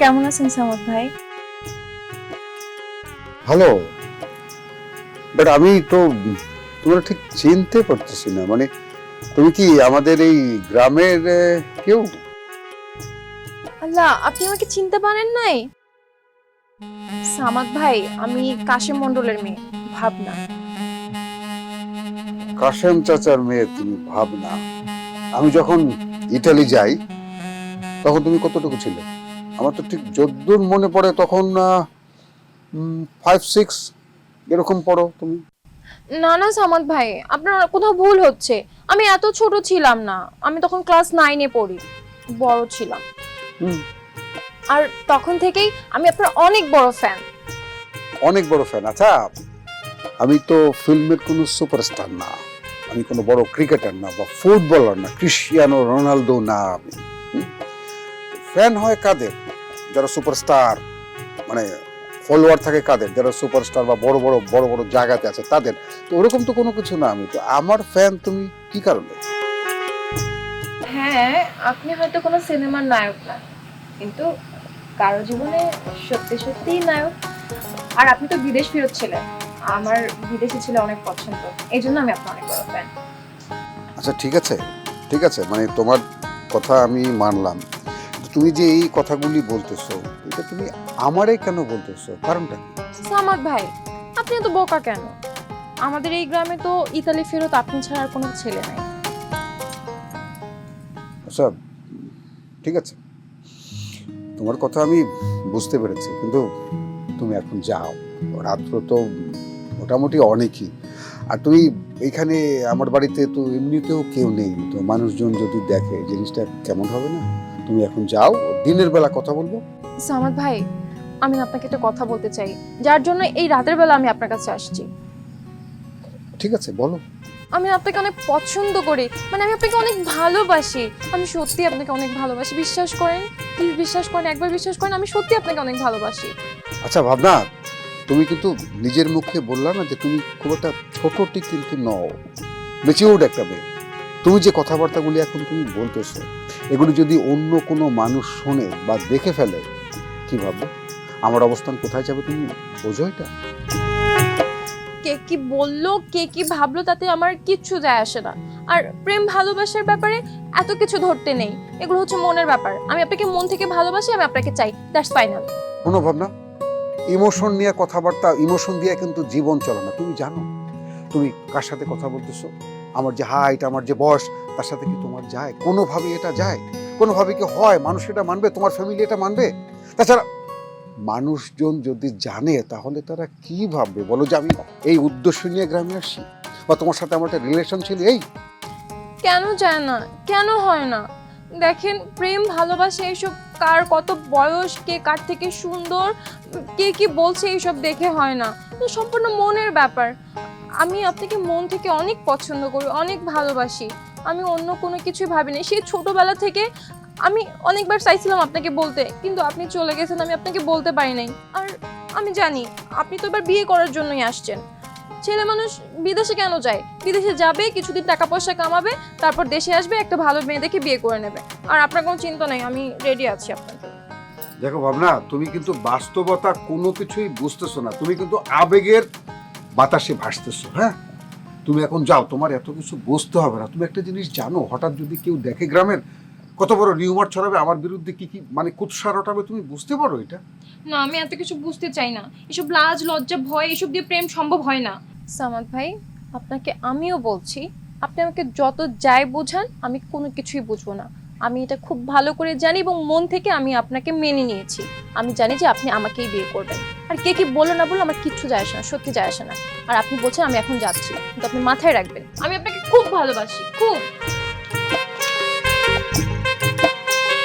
কেমন আছেন সামত ভাই? ভালো। বাট আমি তো তোমার ঠিক চিনতে পারতেছি না। মানে তুমি কি আমাদের এই গ্রামের কেউ? আল্লাহ আপনি আমাকে চিনতে পারেন নাই? সামাদ ভাই আমি কাশিম মন্ডলের মেয়ে ভাবনা। কাশেম চাচার মেয়ে তুমি ভাবনা। আমি যখন ইটালি যাই তখন তুমি কতটুকু ছিলে? আমার তো ঠিক যদ্দূর মনে পড়ে তখন ফাইভ সিক্স এরকম পড়ো তুমি? না না সামাদ ভাই আপনার কোথাও ভুল হচ্ছে। আমি এত ছোট ছিলাম না। আমি তখন ক্লাস নাইনে পড়ি বড় ছিলাম। আর তখন থেকেই আমি আপনার অনেক বড় ফ্যান অনেক বড় ফ্যান আচ্ছা। আমি তো ফিল্মের কোনো সুপারস্টার না। আমি কোনো বড় ক্রিকেটার না বা ফুটবলার না ক্রিশ্চিয়ানো রোনালদো না আমি। ফ্যান হয় কাদের? যারা সুপারস্টার মানে ফলোয়ার থাকে কাদের? যারা সুপারস্টার বা বড় বড় বড় বড় জায়গাতে আছে তাদের। তো ওরকম তো কোনো কিছু না আমি তো আমার ফ্যান তুমি কি কারণে? হ্যাঁ আপনি হয়তো কোনো সিনেমার নায়ক না কিন্তু কারও জীবনে সত্যি সত্যিই নায়ক। আর আপনি তো বিদেশ ফেরত ছিলেন আমার বিদেশি ছিল অনেক পছন্দ এই জন্য আমি আপনার অনেক বড় ফ্যান আচ্ছা ঠিক আছে ঠিক আছে মানে তোমার কথা আমি মানলাম। তুমি যে এই কথাগুলি বলতেছো এটা তুমি আমারে কেন বলতেছো? কারণটা? সামাদ ভাই আপনি তো বোকা কেন? আমাদের এই গ্রামে তো ইতালি ফেরত আপনি ছাড়া আর কোনো ছেলে নাই। আচ্ছা ঠিক আছে। তোমার কথা আমি বুঝতে পেরেছি কিন্তু তুমি এখন যাও। রাত্র তো মোটামুটি অনেকই। আর তুমি এখানে আমার বাড়িতে তো এমনিতেও কেউ নেই তো মানুষজন যদি দেখে জিনিসটা কেমন হবে না? তুমি এখন যাও দিনের বেলা কথা বলব। সামাদ ভাই আমি আপনাকে একটা কথা বলতে চাই। যার জন্য এই রাতের বেলা আমি আপনার কাছে আসছি। ঠিক আছে বলো। আমি আপনাকে অনেক পছন্দ করি। মানে আমি আপনাকে অনেক ভালোবাসি। আমি সত্যি আপনাকে অনেক ভালোবাসি। বিশ্বাস করেন? প্লিজ বিশ্বাস করেন একবার বিশ্বাস করেন আমি সত্যি আপনাকে অনেক ভালোবাসি। আচ্ছা ভাবনা তুমি কিন্তু নিজের মুখে বললা না যে তুমি খুব একটা ছোটটি কিন্তু নও। মেচিউর্ড একটা মেয়ে। তুমি যে কথাবার্তাগুলি এখন তুমি বলতেছো এগুলি যদি অন্য কোনো মানুষ শোনে বা দেখে ফেলে কি ভাববে? আমার অবস্থান কোথায় যাবে তুমি? বোঝো এটা। কে কি বলল কে কি ভাবলো তাতে আমার কিচ্ছু যায় আসে না। আর প্রেম ভালোবাসার ব্যাপারে এত কিছু ধরতে নেই। এগুলো হচ্ছে মনের ব্যাপার। আমি আপনাকে মন থেকে ভালোবাসি আমি আপনাকে চাই। দ্যাটস ফাইনাল কোনো ভাবনা? ইমোশন নিয়ে কথাবার্তা ইমোশন দিয়ে কিন্তু জীবন চলে না। তুমি জানো? তুমি কার সাথে কথা বলতেছো? আমার যে হাইট আমার যে বয়স, তার সাথে কি তোমার যায়? কোনোভাবে এটা যায়? কোনোভাবে কি হয়? মানুষ এটা মানবে? তোমার ফ্যামিলি এটা মানবে? তাছাড়া মানুষজন যদি জানে, তাহলে তারা কি ভাববে? বলো যে আমি এই উদ্দেশ্য নিয়ে গ্রামে আসছি বা তোমার সাথে আমার একটা রিলেশন ছিল এই? কেন যায় না? কেন হয় না? দেখেন, প্রেম, ভালোবাসা, এইসব কার কত বয়স, কে কার থেকে সুন্দর, কে কি বলছে, এইসব দেখে হয় না। সম্পূর্ণ মনের ব্যাপার। আমি আপনাকে মন থেকে অনেক পছন্দ করি, অনেক ভালোবাসি। আমি অন্য কোনো কিছুই ভাবিনি। সেই ছোটবেলা থেকে আমি অনেকবার চাইছিলাম আপনাকে বলতে, কিন্তু আপনি চলে গেছেন, আমি আপনাকে বলতে পারি নাই। আর আমি জানি, আপনি তো এবার বিয়ে করার জন্যই আসছেন। ছেলে মানুষ বিদেশে কেন যায়? বিদেশে যাবে, কিছুদিন টাকা পয়সা কামাবে, তারপর দেশে আসবে, একটা ভালো মেয়ে দেখে বিয়ে করে নেবে। আর আপনার কোনো চিন্তা নেই, আমি রেডি আছি আপনার দেখো ভাবনা, তুমি কিন্তু বাস্তবতা কোনো কিছুই বুঝতেছো না। তুমি কিন্তু আবেগের বাতাসে ভাসতেছো হ্যাঁ? তুমি এখন যাও তোমার এত কিছু বুঝতে হবে না। তুমি একটা জিনিস জানো হঠাৎ যদি কেউ দেখে গ্রামের কত বড় নিউমার ছড়াবে আমার বিরুদ্ধে কি কি মানে কুৎসা রটাবে তুমি বুঝতে পারো এটা? না আমি এত কিছু বুঝতে চাই না। এসব লাজ লজ্জা ভয় এসব দিয়ে প্রেম সম্ভব হয় না। সামাদ ভাই আপনাকে আমিও বলছি আপনি আমাকে যত যাই বোঝান আমি কোনো কিছুই বুঝব না। আমি এটা খুব ভালো করে জানি এবং মন থেকে আমি আপনাকে মেনে নিয়েছি। আমি জানি যে আপনি আমাকেই বিয়ে করবেন। কে কি বলো না বলো আমার কিচ্ছু যায় আসে না, সত্যি যায় আসে না। আর আপনি বলছেন আমি এখন যাচ্ছি, কিন্তু আপনি মাথায় রাখবেন। আমি আপনাকে খুব ভালোবাসি, খুব।